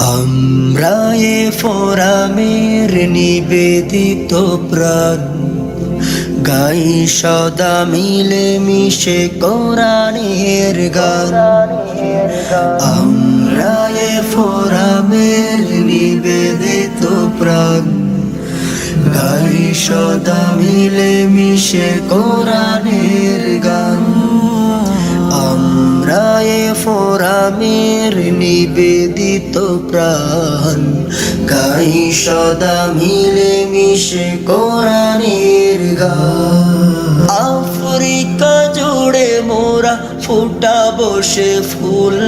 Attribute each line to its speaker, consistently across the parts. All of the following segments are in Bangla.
Speaker 1: আমরা এ ফোরামের নিবেদিত প্রাণ। গাই সদা মিলে মিশে কোরআনের গান। আমরা এ ফোরামের নিবেদিত প্রাণ। গাই সদা মিলে মিশে কোরআনের গান। এ ফোরামের নিবেদিত প্রাণ। গাই সদা মিলে মিশে কোরআনের গান। আফ্রিকা জুড়ে মোরা ফুটা বসে ফুল।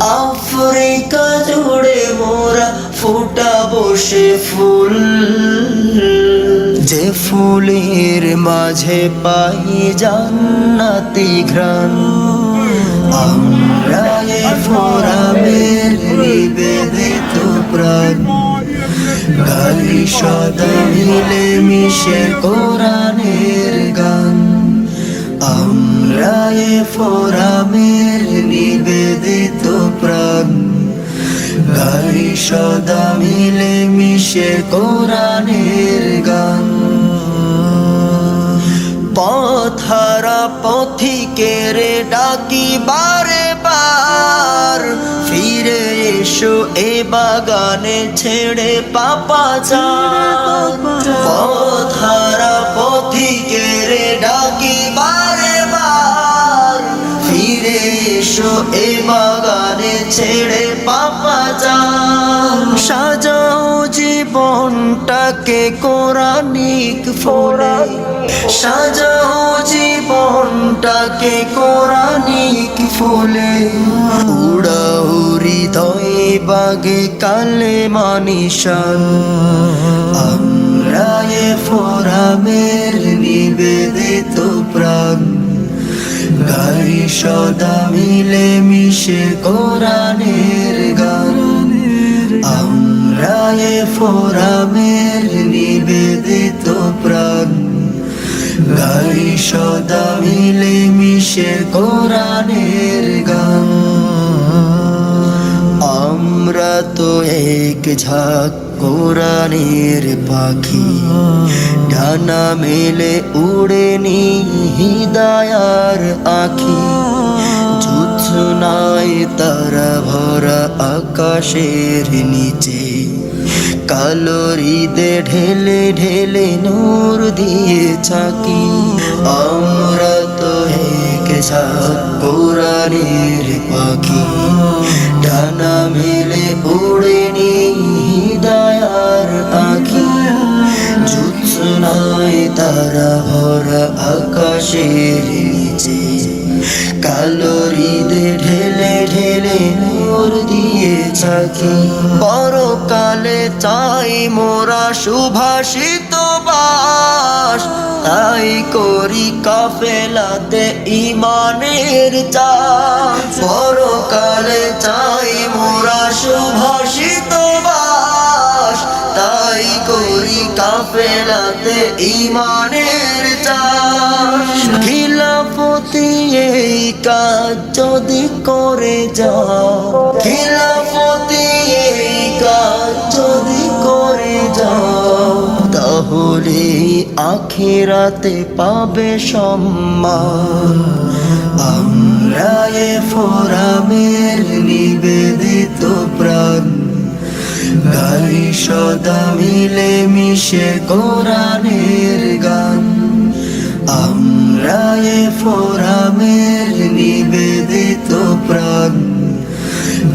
Speaker 1: আফ্রিকা জুড়ে মোরা ফুটা বসে ফুল। যে ফুলের মাঝে পাই জান্নাতি ঘ্রাণ, আমরা এ ফোরামের নিবেদিত প্রাণ। গালি সদা মিলে মিশে কোরআনের গান, আমরা এ ফোরামের নিবেদিত প্রাণ। গাই সদা মিলে মিশে কোরআনের এসো এ বাগানে ছেড়ে পাপা পথহারা পথিকের ডাকি বারে বার। ফিরে এসো এ বাগানে ছেড়ে পাপা যান সাজাও জীবনটাকে কোরআনিক ফোরে সাজাও জীবনটাকে কোরআনিক ফুলে। উড়াও হৃদয় বাগে কালে মানিশান আমরা এ ফোরামের নিবেদিত প্রাণ। গাই সদা মিলে মিশে কোরআনের গান। আমরা এ ফোরামের নিবেদিত প্রাণ। গাই সদা মিলে মিশে কোরআনের গান। আমরা তো এক ঝাঁক কোরআনের পাখি। ডানা মেলে উড়ে নি হিদায়ার আখি। নাই তারা ভরা আকাশের নিচে। কালোরিদে ঢেলে ঢেলে নূর দিয়ে ছাকি আমরা তো ঝাঁক কোরআনের পাখি। ডানা মেলে উড়ে নি হিদায়ার আখি নাই তারা ভরা আকাশের নিচে। কালোরিদে ঢেলে ঢেলে নূর দিয়ে ছাকি পরকালে চাই মোরা সুভাষিত বাস। তাই করি কাফেলাতে ইমানের চাষ পরকালে চাই মোরা সুভাষিত বাস। তাই করি কাফেলাতে ইমানের চাষ খিলাফতি এই কাজ যদি করে যাও। খিলাফতি আখেরাতে পাবে সম্মান। আমরা এ ফোরামের নিবেদিত প্রাণ। গাই সদা মিলে মিশে কোরআনের গান। আমরা এ ফোরামের নিবেদিত প্রাণ।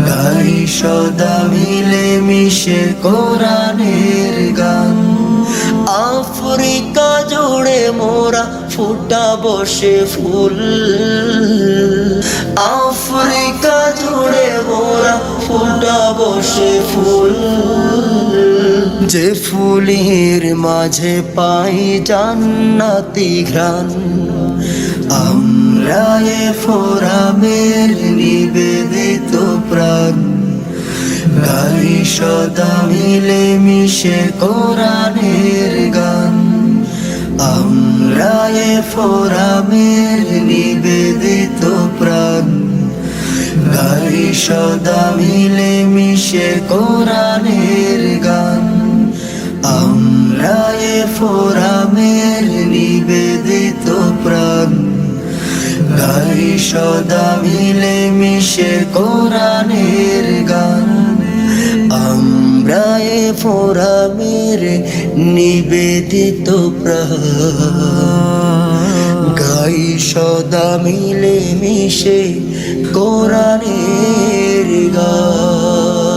Speaker 1: গাই সদা মিলে মিশে কোরআনের গান। ফুটা বসে ফুল। আফ্রিকা জুড়ে মোরা ফুটা বসে ফুল। যে ফুলের মাঝে পাই জান্নাতি ঘ্রাণ, আমরা এ ফোরামের নিবেদিত প্রাণ। গাই সদা মিলে মিশে কোরআনের গান। এ ফোরামের নিবেদিত প্রাণ। গাই সদা মিলে মিশে কোরআনের গান। আমরা এ ফোরামের নিবেদিত প্রাণ। গাই সদা মিলে মিশে কোরআনের গান। আমরা ফোরামের নিবেদিত প্রাণ। সদা মিলে মিশে কোরআনের গান।